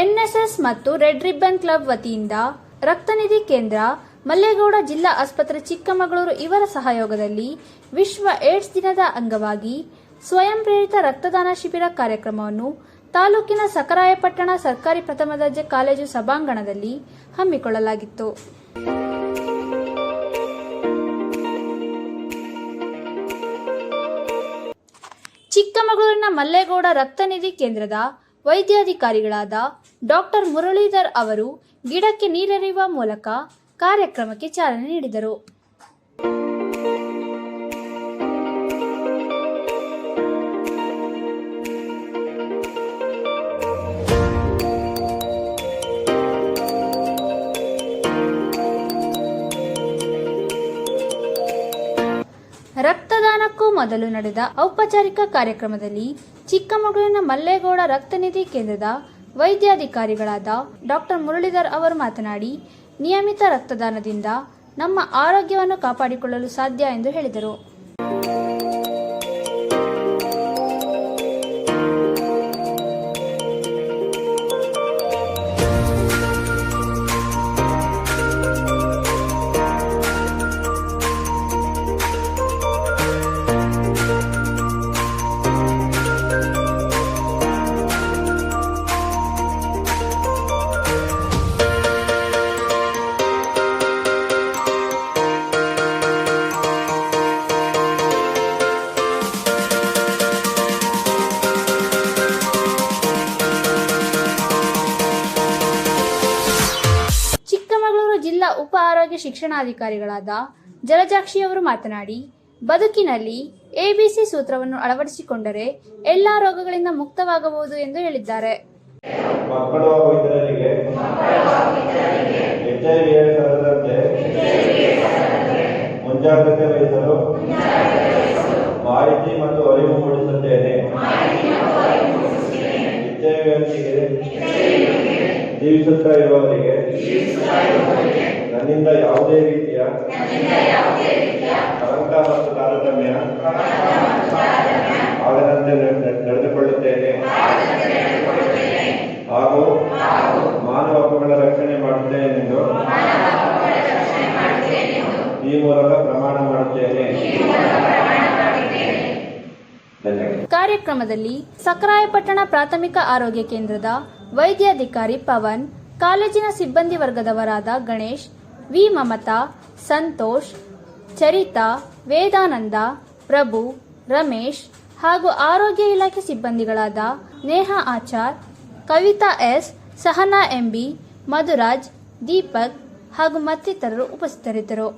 NSS ಮತ್ತು red ribbon club ವತಿಯಿಂದ ರಕ್ತನಿಧಿ ಕೇಂದ್ರ, ಮಲ್ಲೇಗೌಡ ಜಿಲ್ಲಾ ಆಸ್ಪತ್ರೆ ಚಿಕ್ಕಮಗಳೂರು ಇವರ ಸಹಯೋಗದಲ್ಲಿ ವಿಶ್ವ ಏಡ್ಸ್ ದಿನದ ಅಂಗವಾಗಿ ಸ್ವಯಂ ಪ್ರೇರಿತ ರಕ್ತದಾನ ಶಿಬಿರ ಕಾರ್ಯಕ್ರಮವನ್ನು ತಾಲೂಕಿನ ಸಕರಾಯಪಟ್ಟಣ ಸರ್ಕಾರಿ ಪ್ರಥಮ ದರ್ಜೆ ಕಾಲೇಜು ಸಭಾಂಗಣದಲ್ಲಿ ಹಮ್ಮಿಕೊಳ್ಳಲಾಗಿತ್ತು. ಚಿಕ್ಕಮಗಳೂರಿನ ಮಲ್ಲೇಗೌಡ ರಕ್ತನಿಧಿ ಕೇಂದ್ರದ ವೈದ್ಯಾಧಿಕಾರಿಗಳಾದ ಡಾಕ್ಟರ್ ಮುರಳೀಧರ್ ಅವರು ಗಿಡಕ್ಕೆ ನೀರೆರೆಯುವ ಮೂಲಕ ಕಾರ್ಯಕ್ರಮಕ್ಕೆ ಚಾಲನೆ ನೀಡಿದರು. ರಕ್ತದಾನಕ್ಕೂ ಮೊದಲು ನಡೆದ ಔಪಚಾರಿಕ ಕಾರ್ಯಕ್ರಮದಲ್ಲಿ ಚಿಕ್ಕಮಗಳೂರಿನ ಮಲ್ಲೇಗೌಡ ರಕ್ತನಿಧಿ ಕೇಂದ್ರದ ವೈದ್ಯಾಧಿಕಾರಿಗಳಾದ ಡಾಕ್ಟರ್ ಮುರಳೀಧರ್ ಅವರು ಮಾತನಾಡಿ ನಿಯಮಿತ ರಕ್ತದಾನದಿಂದ ನಮ್ಮ ಆರೋಗ್ಯವನ್ನು ಕಾಪಾಡಿಕೊಳ್ಳಲು ಸಾಧ್ಯ ಎಂದು ಹೇಳಿದರು. ಉಪ ಆರೋಗ್ಯ ಶಿಕ್ಷಣಾಧಿಕಾರಿಗಳಾದ ಜಲಜಾಕ್ಷಿಯವರು ಮಾತನಾಡಿ, ಬದುಕಿನಲ್ಲಿ ಎಬಿಸಿ ಸೂತ್ರವನ್ನು ಅಳವಡಿಸಿಕೊಂಡರೆ ಎಲ್ಲಾ ರೋಗಗಳಿಂದ ಮುಕ್ತವಾಗಬಹುದು ಎಂದು ಹೇಳಿದ್ದಾರೆ. ಮಾಹಿತಿ ಮತ್ತು ಅರಿವು ಮೂಡಿಸುತ್ತೇನೆ. ಜೀವಿಸುತ್ತಾ ಇರುವವರಿಗೆ ನನ್ನಿಂದ ಯಾವುದೇ ರೀತಿಯ ಕಳಂಕ ಮತ್ತು ತಾರತಮ್ಯ ಆಗದಂತೆ ನಡೆ- ನಡೆದುಕೊಳ್ಳುತ್ತೇನೆ. ಹಾಗೂ ಮಾನವ ಹಕ್ಕುಗಳ ರಕ್ಷಣೆ ಮಾಡುತ್ತೇನೆಂದು ಈ ಮೂಲಕ ಪ್ರಮಾಣ ಮಾಡುತ್ತೇನೆ. ಕಾರ್ಯಕ್ರಮದಲ್ಲಿ ಸಕರಾಯಪಟ್ಟಣ ಪ್ರಾಥಮಿಕ ಆರೋಗ್ಯ ಕೇಂದ್ರದ ವೈದ್ಯಾಧಿಕಾರಿ ಪವನ್, ಕಾಲೇಜಿನ ಸಿಬ್ಬಂದಿ ವರ್ಗದವರಾದ ಗಣೇಶ್, ವಿ. ಮಮತಾ, ಸಂತೋಷ್, ಚರಿತಾ, ವೇದಾನಂದ, ಪ್ರಭು, ರಮೇಶ್ ಹಾಗೂ ಆರೋಗ್ಯ ಇಲಾಖೆ ಸಿಬ್ಬಂದಿಗಳಾದ ನೇಹಾ ಆಚಾರ್, ಕವಿತಾ ಎಸ್, ಸಹನಾ ಎಂಬಿ, ಮಧುರಾಜ್, ದೀಪಕ್ ಹಾಗೂ ಮತ್ತಿತರರು ಉಪಸ್ಥಿತರಿದ್ದರು.